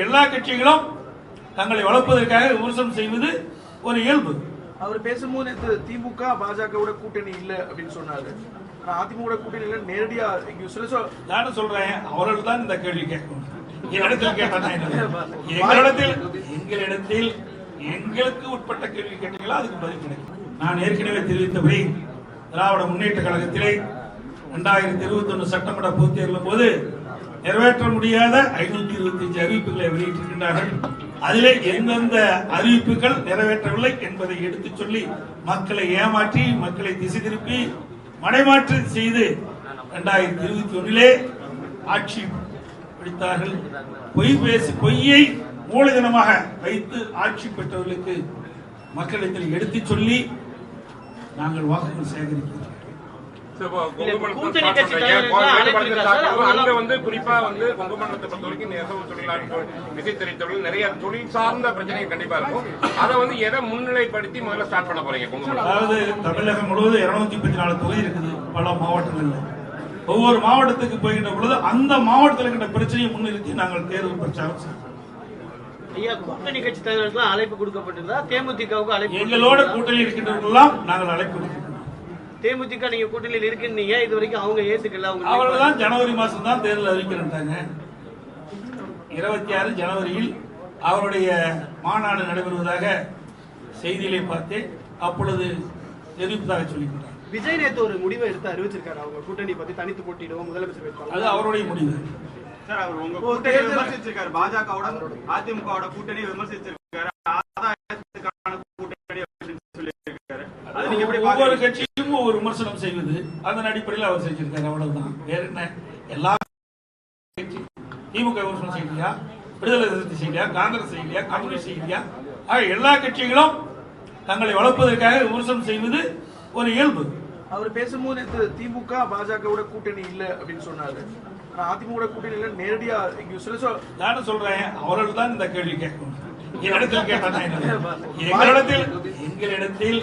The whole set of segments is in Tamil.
எல்லா கட்சிகளும் தங்களை வளர்ப்பதற்காக விமர்சனம் செய்வது ஒரு இயல்பு. அவர் பேசும்போது திமுக பாஜகவோட கூட்டணி இல்ல அப்படின்னு சொன்னாரு. அதிமுக கூட்டணி இல்ல நேரடியா நானும் சொல்றேன்? அவர்கள் தான் இந்த கேள்வி கேட்கணும் என்னிடத்தில் கேட்டா என்ன எங்களிடத்தில் எங்களிடத்தில் எங்களுக்கு உட்பட்ட கேள்வி கேட்டீங்களா அதுக்கு பதில் கிடைக்கும். நான் ஏற்கனவே தெரிவித்தபடி திராவிட முன்னேற்ற கழகத்திலே இரண்டாயிரத்தி இருபத்தி ஒன்று சட்டமன்ற பொதுத் தேர்தலின் போது நிறைவேற்ற முடியாத ஐநூத்தி இருபத்தி அஞ்சு அறிவிப்புகளை வெளியிட்டிருக்கின்றார்கள். அதிலே எந்தெந்த அறிவிப்புகள் நிறைவேற்றவில்லை என்பதை எடுத்துச் சொல்லி மக்களை ஏமாற்றி மக்களை திசை திருப்பி மடைமாற்று செய்து இரண்டாயிரத்தி இருபத்தி ஒன்றிலே ஆட்சி பிடித்தார்கள். பொய் பேசி பொய்யை மூலதனமாக வைத்து ஆட்சி பெற்றவர்களுக்கு மக்களிடத்தில் எடுத்துச் சொல்லி நாங்கள் வாக்குகள் சேகரிக்கிறோம் சரி, இப்போ கொங்கு மண்டலத்தை கூட்டணி கட்சி. தலைவர்கள். அங்க வந்து குறிப்பா வந்து கொங்கு மண்டலத்தை பொறுத்த வரைக்கும் நெசவு தொழிலாளர்கள் விசைத்தறி தொழில் நிறைய தொழில் சார்ந்த பிரச்சனைகள் கண்டிப்பா இருக்கும் அதை வந்து எதை முன்னிலைப்படுத்தி முதல்ல ஸ்டார்ட் பண்ண போறீங்க கொங்கு மண்டலம் அதாவது தமிழகம் முழுவதும் இருநூத்தி முப்பத்தி நாலு தொகுதி இருக்குது பல மாவட்டங்கள்ல ஒவ்வொரு மாவட்டத்துக்கு போகின்ற பொழுது அந்த மாவட்டத்தில் இருக்கின்ற பிரச்சனையை முன்னிறுத்தி நாங்கள் தேர்தல் பிரச்சாரம் செய்வோம் ஐயா கூட்டணி கட்சி தலைவர்களுக்கு அழைப்பு கொடுக்கப்பட்டிருந்தா தேமுதிகவுக்கு அழைப்பு எங்களோட கூட்டணி இருக்கின்றவர்களெல்லாம் நாங்கள் அழைப்பு விடுக்கின்றோம் தேமுதிக நீங்க கூட்டணியில் இருக்கீங்க இது வரைக்கும் அவங்க ஏத்துக்கல அவங்க அவர்கள் தான் ஜனவரி மாசம் தான் தேர்தல் அறிவிக்கிறாங்க இருபத்தி ஆறு ஜனவரியில் அவருடைய மாநாடு நடைபெறுவதாக செய்தியிலே பார்த்தேன். அப்பொழுது தெரிவிப்பதாக சொல்லிவிட்டார் விஜய் நேத்து ஒரு முடிவை எடுத்து அறிவிச்சிருக்காரு. அவங்க கூட்டணி பத்தி தனித்து போட்டிடுவோம் முதலமைச்சர் அது அவருடைய முடிவு. சார் அவர் உங்க கூட்டணி விமர்சிச்சிருக்காரு. பாஜகவோட அதிமுகவோட கூட்டணி விமர்சிச்சிருக்காரு ஆதாயத்துக்கான கூட்டணி அப்படின்னு சொல்லியிருக்காரு அது நீங்க எப்படி ஒவ்வொரு கட்சியும் ஒவ்வொரு விமர்சனம் செய்வது அதன் அடிப்படையில் அவர் செஞ்சிருக்காரு அவ்வளவுதான். வேற என்ன? எல்லா கட்சி திமுக விமர்சனம் செய்யலையா விடுதலை சிறுத்தை செய்யலையா காங்கிரஸ் செய்யலையா கம்யூனிஸ்ட் செய்யலையா ஆக எல்லா கட்சிகளும் தங்களை வளர்ப்பதற்காக விமர்சனம் செய்வது ஒரு இயல்பு. அவர் பேசும்போது திமுக பாஜகவோட கூட்டணி இல்ல அப்படின்னு சொன்னாரு. அதிமுக கூட்டணி இல்ல நேரடியா இங்க சில சொ- நானும் சொல்றேன். அவர்கள் தான் இந்த கேள்வி கேட்கணும். என்னிடத்தில் கேட்டா என்ன? எங்களிடத்தில் எங்களிடத்தில்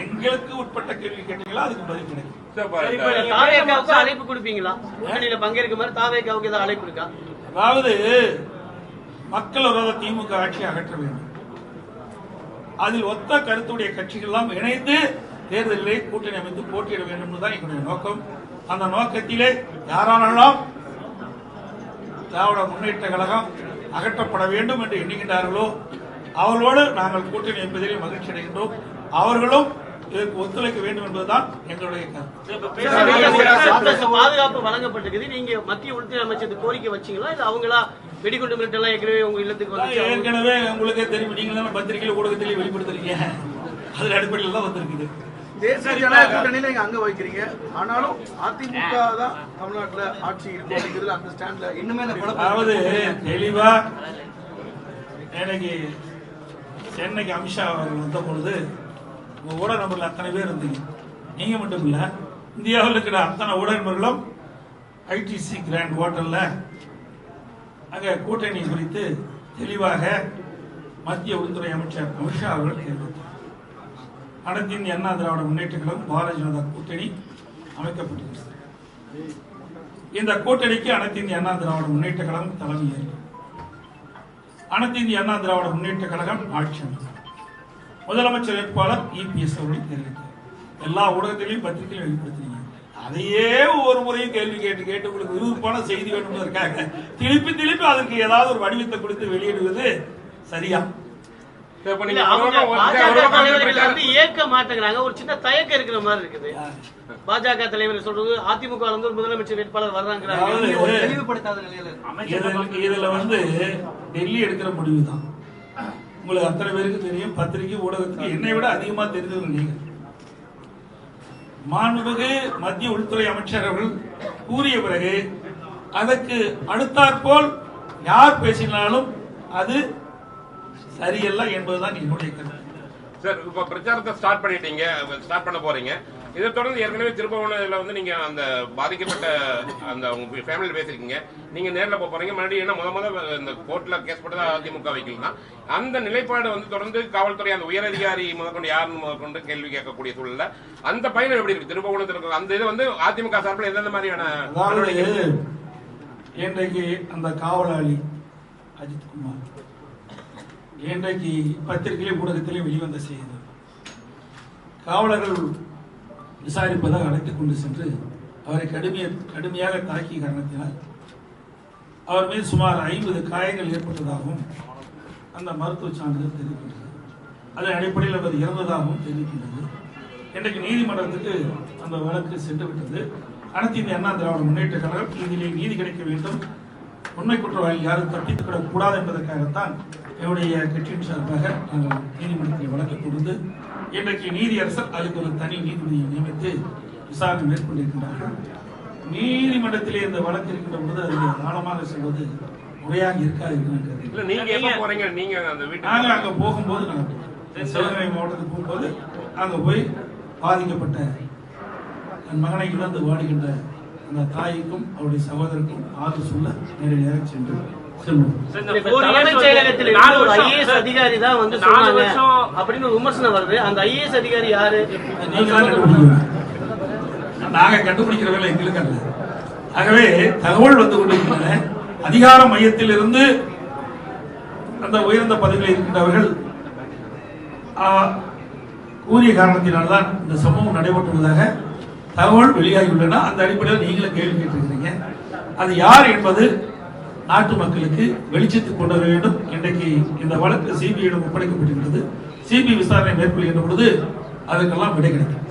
எங்களுக்கு உட்பட்ட கேள்வி கேட்டீங்களா? அதுக்கு பதில் கிடைக்கும். அழைப்பு கொடுப்பீங்களா? கூட்டணியில பங்கேற்க மாதிரி தாவேக்காவுக்கு ஏதாவது அழைப்பு இருக்கா? அதாவது மக்கள் விரோத திமுக ஆட்சி அகற்ற வேண்டும். அதில் ஒத்த கருத்துடைய கட்சிகள் எல்லாம் இணைந்து தேர்தலிலே கூட்டணி அமைத்து போட்டியிட வேண்டும் என்பதுதான் எங்களுடைய நோக்கம். அந்த நோக்கத்திலே யாரெல்லாம் திராவிட முன்னேற்ற கழகம் அகற்றப்பட வேண்டும் என்று எண்ணுகின்றார்களோ அவர்களோடு நாங்கள் கூட்டணி என்பதிலே மகிழ்ச்சி அடைகின்றோம் அவர்களும் இதற்கு ஒத்துழைக்க வேண்டும் என்பதுதான் எங்களுடைய கருத்து. இப்ப பேசுறதுக்கு பாதுகாப்பு வழங்கப்பட்டிருக்குது. நீங்க மத்திய உள்துறை அமைச்சருக்கு கோரிக்கை வச்சீங்களா? இல்ல அவங்களா வெடிகுண்டு மிரட்டல் எல்லாம் ஏற்கனவே உங்க இல்லத்துக்கு வந்துச்சு அவங்க- ஏற்கனவே உங்களுக்கே தெரியும். நீங்க தானே பத்திரிகையில் ஊடகத்திலே வெளிப்படுத்துறீங்க அதன் அடிப்படையில் தான் வந்திருக்குது. தேசிய ஜனநாயக கூட்டணியில இங்க அங்க வைக்கிறீங்க. ஆனாலும் அதிமுக தான் தமிழ்நாட்டுல ஆட்சி அப்படிங்கிறது அந்த ஸ்டாண்ட்ல இன்னுமே அதாவது தெளிவா எனக்கு சென்னைக்கு அமித்ஷா அவர்கள் வந்த பொழுது உங்க ஊடக நபர்கள் அத்தனை பேர் இருந்தீங்க. நீங்க மட்டும் இல்ல இந்தியாவில் இருக்கிற அத்தனை ஊடக நபர்களும் ஐடிசி கிராண்ட் ஹோட்டல்ல அங்க கூட்டணி குறித்து தெளிவாக மத்திய உள்துறை அமைச்சர் அமித்ஷா அவர்கள் தெரிவித்தார். அனைத்து இந்திய அண்ணா திராவிட முன்னேற்ற கழகம் பாரதிய ஜனதா கூட்டணி அமைக்கப்பட்டிருக்கிறது. இந்த கூட்டணிக்கு அனைத்து இந்திய அண்ணா திராவிட முன்னேற்ற கழகம் தலைமை ஏற்கும் அனைத்து இந்திய அண்ணா திராவிட முன்னேற்ற கழகம் ஆட்சி அமைக்கும். முதலமைச்சர் வேட்பாளர் இபிஎஸ் அவர்கள் தெரிவித்தார். எல்லா ஊடகத்திலையும் பத்திரிகையிலும் வெளிப்படுத்தினீங்க அதையே ஒவ்வொரு முறையும் கேள்வி கேட்டு கேட்டு உங்களுக்கு விருப்பமான செய்தி வேண்டும்னதற்காக திருப்பி திருப்பி அதற்கு ஏதாவது ஒரு வடிவத்தை கொடுத்து வெளியிடுவது சரியா? ஒரு ஒரு வந்து வந்து ஏற்க மாட்டேங்கிறாங்க. ஒரு சின்ன தயக்கம் இருக்கிற மாதிரி இருக்குது. பாஜக தலைவர் சொல்றது அதிமுக ஒரு முதலமைச்சர் வேட்பாளர் இதுல- இதுல வந்து டெல்லி எடுக்கிற முடிவு தான். உங்களுக்கு அத்தனை பேருக்கு தெரியும் பத்திரிகை ஊடகத்துக்கு என்னை விட அதிகமாக தெரிஞ்சவங்க நீங்கள் மாண்புமிகு மத்திய உள்துறை அமைச்சர் அவர்கள் கூறிய பிறகு அதற்கு அடுத்தாற்போல் யார் பேசினாலும் அது சரியல்ல என்பதுதான் என்னுடைய கருத்து. சார் இப்ப பிரச்சாரத்தை ஸ்டார்ட் பண்ணிட்டீங்க ஸ்டார்ட் பண்ண போறீங்க. இதை தொடர்ந்து ஏற்கனவே திருப்பவனத்துல வந்து நீங்க அந்த பாதிக்கப்பட்ட அந்த உங்க ஃபேமிலியில பேசிருக்கீங்க நீங்க நேர்ல போக போறீங்க. மறுபடியும் என்ன முத முத இந்த கோர்ட்ல கேஸ் போட்டதா அதிமுக வைக்கலாம் அந்த நிலைப்பாடு வந்து தொடர்ந்து காவல்துறை அந்த உயரதிகாரி முதற்கொண்டு யாருன்னு முதற்கொண்டு கேள்வி கேட்கக்கூடிய சூழல்ல அந்த பயணம் எப்படி இருக்கு? திருப்பவனத்தில் இருக்கிற அந்த இது வந்து அதிமுக சார்பில் எந்தெந்த மாதிரியான இன்றைக்கு அந்த காவலாளி அஜித் குமார் இன்றைக்கு பத்திரிகையிலே ஊடகத்திலே வெளிவந்த செய்தி காவலர்கள் விசாரிப்பதாக அழைத்துக் கொண்டு சென்று அவரை கடுமைய கடுமையாக தாக்கிய காரணத்தினால் அவர் மீது சுமார் ஐம்பது காயங்கள் ஏற்பட்டதாகவும் அந்த மருத்துவ சான்றிதழ் தெரிவிக்கின்றது. அதன் அடிப்படையில் அவர் இறந்ததாகவும் தெரிவிக்கின்றது. இன்றைக்கு நீதிமன்றத்துக்கு அந்த வழக்கு சென்று விட்டது அனைத்து இந்திய அண்ணா திராவிட முன்னேற்ற கழகம் இதிலே நீதி கிடைக்க வேண்டும். உண்மை குற்றவாளி யாரும் தப்பித்துவிடக் கூடாது என்பதற்காகத்தான் என்னுடைய கட்சியின் சார்பாக நாங்கள் நீதிமன்றத்தில் வழக்கு கொடுத்து இன்றைக்கு நீதியரசர் அதுக்கு ஒரு தனி நீதிபதியை நியமித்து விசாரணை மேற்கொண்டிருக்கின்றார்கள். நீதிமன்றத்திலே இந்த வழக்கு இருக்கின்ற பொழுது அதில் ஆழமாக செல்வது முறையாக இருக்காது. இல்ல நீங்க எப்ப போறீங்க? நீங்க அந்த வீட்டுக்கு நாங்கள் அங்க போகும்போது நாங்கள் சிவகங்கை மாவட்டத்துக்கு போகும்போது அங்க போய் பாதிக்கப்பட்ட என் மகனை இழந்து வாடுகின்ற அந்த தாய்க்கும் அவருடைய சகோதரருக்கும் ஆறுதல் சொல்ல நேரடியாக சென்று தலைமைச் செயலகத்தில் இருந்து நாலு ஒரு வருஷம். ஐஏஎஸ் அதிகாரி தான் வந்து நாலு சொன்னாங்க. வருஷம். அப்படின்னு ஒரு விமர்சனம் வருது. அந்த ஐஏஎஸ் அதிகாரி யாரு? நீங்க தான் கண்டுபிடிக்கணும். நாங்க கண்டுபிடிக்கிற வேலை எங்களுக்கு அல்ல. ஆகவே தகவல் வந்து கொண்டிருக்கின்றன. அதிகார மையத்தில் இருந்து அந்த உயர்ந்த பதவியில் இருக்கின்றவர்கள் ஆ, கூறிய காரணத்தினால்தான் இந்த சம்பவம் நடைபெற்றுள்ளதாக தகவல் வெளியாகியுள்ளன. அந்த அடிப்படையில் நீங்களும் கேள்வி கேட்டிருக்கிறீங்க. அது யார் என்பது நாட்டு மக்களுக்கு வெளிச்சத்தை கொண்டு வர வேண்டும். இன்றைக்கு இந்த வழக்கு சிபிஐயிடம் ஒப்படைக்கப்பட்டிருக்கிறது. சிபிஐ விசாரணை மேற்கொள்கின்ற பொழுது அதற்கெல்லாம் விடை கிடைக்கும்.